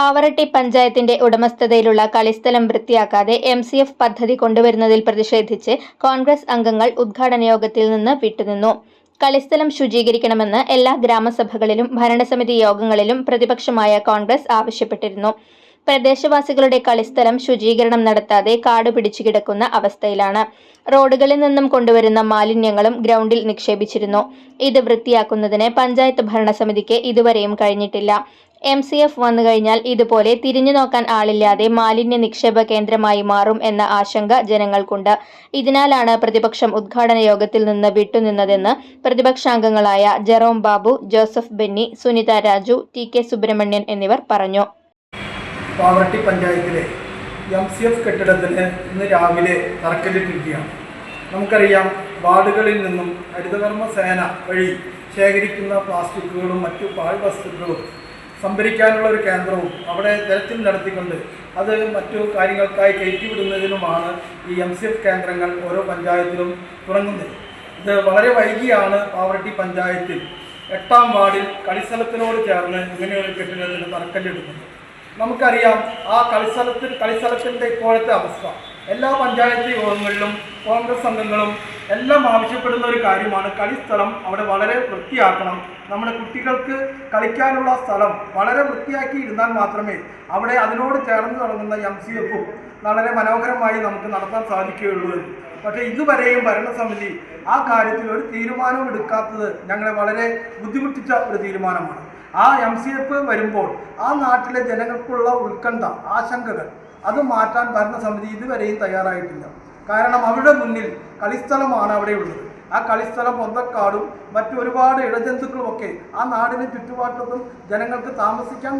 പാവറട്ടി പഞ്ചായത്തിന്റെ ഉടമസ്ഥതയിലുള്ള കളിസ്ഥലം വൃത്തിയാക്കാതെ എം സി എഫ് പദ്ധതി കൊണ്ടുവരുന്നതിൽ പ്രതിഷേധിച്ച് കോൺഗ്രസ് അംഗങ്ങൾ ഉദ്ഘാടന യോഗത്തിൽ നിന്ന് വിട്ടുനിന്നു. കളിസ്ഥലം ശുചീകരിക്കണമെന്ന് എല്ലാ ഗ്രാമസഭകളിലും ഭരണസമിതി യോഗങ്ങളിലും പ്രതിപക്ഷമായ കോൺഗ്രസ് ആവശ്യപ്പെട്ടിരുന്നു. പ്രദേശവാസികളുടെ കളിസ്ഥലം ശുചീകരണം നടത്താതെ കാട് പിടിച്ചു കിടക്കുന്ന അവസ്ഥയിലാണ്. റോഡുകളിൽ നിന്നും കൊണ്ടുവരുന്ന മാലിന്യങ്ങളും ഗ്രൗണ്ടിൽ നിക്ഷേപിച്ചിരുന്നു. ഇത് വൃത്തിയാക്കുന്നതിന് പഞ്ചായത്ത് ഭരണസമിതിക്ക് ഇതുവരെയും കഴിഞ്ഞിട്ടില്ല. എം സി എഫ് വന്നു കഴിഞ്ഞാൽ ഇതുപോലെ തിരിഞ്ഞു നോക്കാൻ ആളില്ലാതെ മാലിന്യ നിക്ഷേപ കേന്ദ്രമായി മാറും എന്ന ആശങ്ക ജനങ്ങൾക്കുണ്ട്. ഇതിനാലാണ് പ്രതിപക്ഷം ഉദ്ഘാടന യോഗത്തിൽ നിന്ന് വിട്ടുനിന്നതെന്ന് പ്രതിപക്ഷാംഗങ്ങളായ ജെറോം ബാബു ജോസഫ് ബെന്നി സുനിത രാജു ടി കെ സുബ്രഹ്മണ്യൻ എന്നിവർ പറഞ്ഞു. പാവർട്ടി പഞ്ചായത്തിലെ എം സി എഫ് കെട്ടിടത്തിന് ഇന്ന് രാവിലെ തറക്കല്ലിട്ടിരിക്കുകയാണ്. നമുക്കറിയാം വാർഡുകളിൽ നിന്നും ഹരിതകർമ്മ സേന വഴി ശേഖരിക്കുന്ന പ്ലാസ്റ്റിക്കുകളും മറ്റു പാഴ്വസ്തുക്കളും സംഭരിക്കാനുള്ള ഒരു കേന്ദ്രവും അവിടെ തെരച്ചിൽ നടത്തിക്കൊണ്ട് അത് മറ്റു കാര്യങ്ങൾക്കായി കയറ്റിവിടുന്നതിനുമാണ് ഈ എം സി എഫ് കേന്ദ്രങ്ങൾ ഓരോ പഞ്ചായത്തിലും തുടങ്ങുന്നത്. ഇത് വളരെ വൈകിയാണ് പാവറട്ടി പഞ്ചായത്തിൽ എട്ടാം വാർഡിൽ കളിസ്ഥലത്തിനോട് ചേർന്ന് ഇങ്ങനെയൊരു കെട്ടിടത്തിന് തറക്കല്ലിടുന്നത്. നമുക്കറിയാം ആ കളിസ്ഥലത്തിൽ കളിസ്ഥലത്തിന്റെ ഇപ്പോഴത്തെ അവസ്ഥ. എല്ലാ പഞ്ചായത്ത് യോഗങ്ങളിലും കോൺഗ്രസ് അംഗങ്ങളും എല്ലാം ആവശ്യപ്പെടുന്ന ഒരു കാര്യമാണ് കളിസ്ഥലം അവിടെ വളരെ വൃത്തിയാക്കണം. നമ്മുടെ കുട്ടികൾക്ക് കളിക്കാനുള്ള സ്ഥലം വളരെ വൃത്തിയാക്കി ഇരുന്നാൽ മാത്രമേ അവിടെ അതിനോട് ചേർന്ന് തുടങ്ങുന്ന എം സി എഫും വളരെ മനോഹരമായി നമുക്ക് നടത്താൻ സാധിക്കുകയുള്ളൂ പക്ഷേ ഇതുവരെയും ഭരണസമിതി ആ കാര്യത്തിൽ ഒരു തീരുമാനവും എടുക്കാത്തത് ഞങ്ങളെ വളരെ ബുദ്ധിമുട്ടിച്ച ഒരു തീരുമാനമാണ്. ആ എം സി എഫ് വരുമ്പോൾ ആ നാട്ടിലെ ജനങ്ങൾക്കുള്ള ഉത്കണ്ഠ ആശങ്കകൾ അത് മാറ്റാൻ ഭരണസമിതി ഇതുവരെയും തയ്യാറായിട്ടില്ല. കാരണം അവരുടെ മുന്നിൽ കളിസ്ഥലമാണ് അവിടെയുള്ളത് ആ കളിസ്ഥലം പൊന്തക്കാടും മറ്റൊരുപാട് ഒരുപാട് ഇഴജന്തുക്കളുമൊക്കെ ആ നാടിന് ചുറ്റുപാട്ടത്തും ജനങ്ങൾക്ക് താമസിക്കാൻ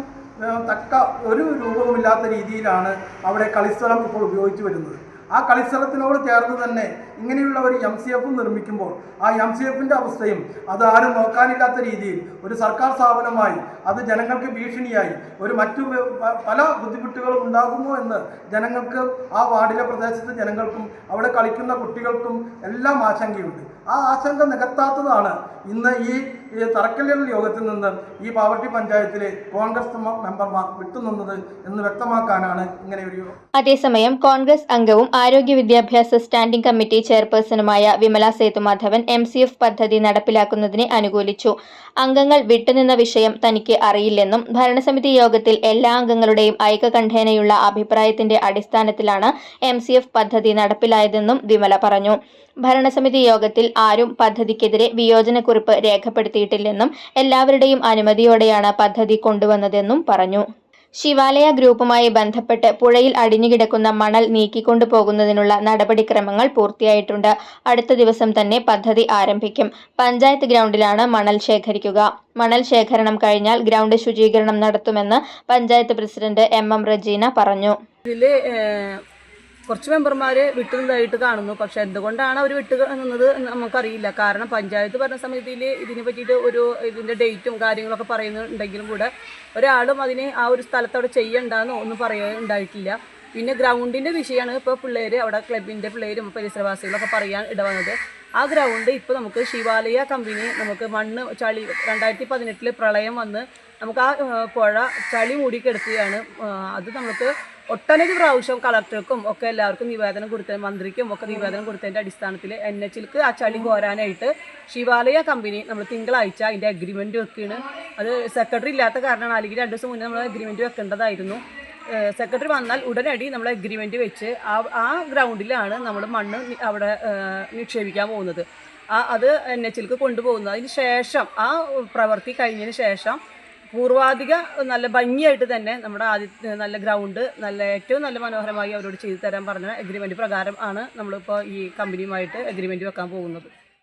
തക്ക ഒരു രൂപവുമില്ലാത്ത രീതിയിലാണ് അവിടെ കളിസ്ഥലം ഇപ്പോൾ ഉപയോഗിച്ചു വരുന്നത്. ആ കളിസ്ഥലത്തിനോട് ചേർന്ന് തന്നെ ഇങ്ങനെയുള്ള ഒരു എം സി എഫ് നിർമ്മിക്കുമ്പോൾ ആ എം സി എഫിന്റെ അവസ്ഥയും അത് ആരും നോക്കാനില്ലാത്ത രീതിയിൽ ഒരു സർക്കാർ സ്ഥാപനമായി അത് ജനങ്ങൾക്ക് ഭീഷണിയായി ഒരു മറ്റു പല ബുദ്ധിമുട്ടുകളും ഉണ്ടാകുമോ എന്ന് ജനങ്ങൾക്ക് ആ വാർഡിലെ പ്രദേശത്തെ ജനങ്ങൾക്കും അവിടെ കളിക്കുന്ന കുട്ടികൾക്കും എല്ലാം ആശങ്കയുണ്ട്. ആ ആശങ്ക നികത്താത്തതാണ് ഇന്ന് ഈ ഈ തറക്കല്ലിടൽ യോഗത്തിൽ നിന്ന് ഈ പാവർട്ടി പഞ്ചായത്തിലെ കോൺഗ്രസ് മെമ്പർമാർ വിട്ടുനിന്നത് എന്ന് വ്യക്തമാക്കാനാണ് ഇങ്ങനെ ഒരു അതേസമയം കോൺഗ്രസ് അംഗവും ആരോഗ്യ വിദ്യാഭ്യാസ standing committee ചെയർപേഴ്സണുമായ Vimala Sethumadhavan M C F പദ്ധതി നടപ്പിലാക്കുന്നതിനെ അനുകൂലിച്ചു. അംഗങ്ങൾ വിട്ടുനിന്ന വിഷയം തനിക്ക് അറിയില്ലെന്നും ഭരണസമിതി യോഗത്തിൽ എല്ലാ അംഗങ്ങളുടെയും ഐകകണ്ഠേനയുള്ള അഭിപ്രായത്തിന്റെ അടിസ്ഥാനത്തിലാണ് എം പദ്ധതി നടപ്പിലായതെന്നും വിമല പറഞ്ഞു. ഭരണസമിതി യോഗത്തിൽ ആരും പദ്ധതിക്കെതിരെ വിയോജനക്കുറിപ്പ് രേഖപ്പെടുത്തിയിട്ടില്ലെന്നും എല്ലാവരുടെയും അനുമതിയോടെയാണ് പദ്ധതി കൊണ്ടുവന്നതെന്നും പറഞ്ഞു. ശിവാലയ ഗ്രൂപ്പുമായി ബന്ധപ്പെട്ട് പുഴയിൽ അടിഞ്ഞുകിടക്കുന്ന മണൽ നീക്കിക്കൊണ്ടു പോകുന്നതിനുള്ള നടപടിക്രമങ്ങൾ പൂർത്തിയായിട്ടുണ്ട്. അടുത്ത ദിവസം തന്നെ പദ്ധതി ആരംഭിക്കും. പഞ്ചായത്ത് ഗ്രൗണ്ടിലാണ് മണൽ ശേഖരിക്കുക. മണൽ ശേഖരണം കഴിഞ്ഞാൽ ഗ്രൗണ്ട് ശുചീകരണം നടത്തുമെന്ന് panchayat president M M Rejeena പറഞ്ഞു. കുറച്ച് മെമ്പർമാർ വിട്ടുന്നതായിട്ട് കാണുന്നു. പക്ഷെ എന്തുകൊണ്ടാണ് അവർ വിട്ടു നിന്നത് എന്ന് നമുക്കറിയില്ല. കാരണം പഞ്ചായത്ത് ഭരണ സമിതിയിൽ ഇതിനെ പറ്റിയിട്ട് ഒരു ഇതിന്റെ ഡേറ്റും കാര്യങ്ങളൊക്കെ പറയുന്നുണ്ടെങ്കിലും കൂടെ ഒരാളും അതിന് ആ ഒരു സ്ഥലത്തവിടെ ചെയ്യണ്ടെന്ന് ഒന്നും പറയുണ്ടായിട്ടില്ല. പിന്നെ ഗ്രൗണ്ടിന്റെ വിഷയമാണ് ഇപ്പോൾ പിള്ളേർ അവിടെ ക്ലബിന്റെ പിള്ളേരും പരിസരവാസികളൊക്കെ പറയാൻ ഇടവന്നത്. ആ ഗ്രൗണ്ട് ഇപ്പോൾ നമുക്ക് ശിവാലയ കമ്പനി നമുക്ക് മണ്ണ് ചളി രണ്ടായിരത്തി പതിനെട്ടിൽ പ്രളയം വന്ന് നമുക്ക് ആ പുഴ ചളി മൂടിക്കെടുക്കുകയാണ് അത് നമുക്ക് ഒട്ടനവധി പ്രാവശ്യം കളക്ടർക്കും ഒക്കെ എല്ലാവർക്കും നിവേദനം കൊടുത്ത മന്ത്രിക്കും ഒക്കെ നിവേദനം കൊടുത്തതിന്റെ അടിസ്ഥാനത്തിൽ എൻ എച്ചിൽക്ക് ആ ചളി കോരാനായിട്ട് ശിവാലയ കമ്പനി നമ്മൾ തിങ്കളാഴ്ച അതിന്റെ അഗ്രിമെന്റ് വെക്കുകയാണ് അത് സെക്രട്ടറി ഇല്ലാത്ത കാരണമാണ്. അല്ലെങ്കിൽ രണ്ട് ദിവസം മുന്നേ നമ്മൾ അഗ്രിമെന്റ് വെക്കേണ്ടതായിരുന്നു. സെക്രട്ടറി വന്നാൽ ഉടനടി നമ്മൾ എഗ്രിമെന്റ് വെച്ച് ആ ആ ഗ്രൗണ്ടിലാണ് നമ്മൾ മണ്ണ് അവിടെ നിക്ഷേപിക്കാൻ പോകുന്നത്. ആ അത് എൻ എച്ചിലേക്ക് കൊണ്ടുപോകുന്നത്. അതിന് ശേഷം ആ പ്രവൃത്തി കഴിഞ്ഞതിന് ശേഷം പൂർവാധിക നല്ല ഭംഗിയായിട്ട് തന്നെ നമ്മുടെ ആദ്യ നല്ല ഗ്രൗണ്ട് നല്ല ഏറ്റവും നല്ല മനോഹരമായി അവരോട് ചെയ്തു തരാൻ പറഞ്ഞ എഗ്രിമെന്റ് പ്രകാരം ആണ് നമ്മളിപ്പോൾ ഈ കമ്പനിയുമായിട്ട് എഗ്രിമെന്റ് വെക്കാൻ പോകുന്നത്.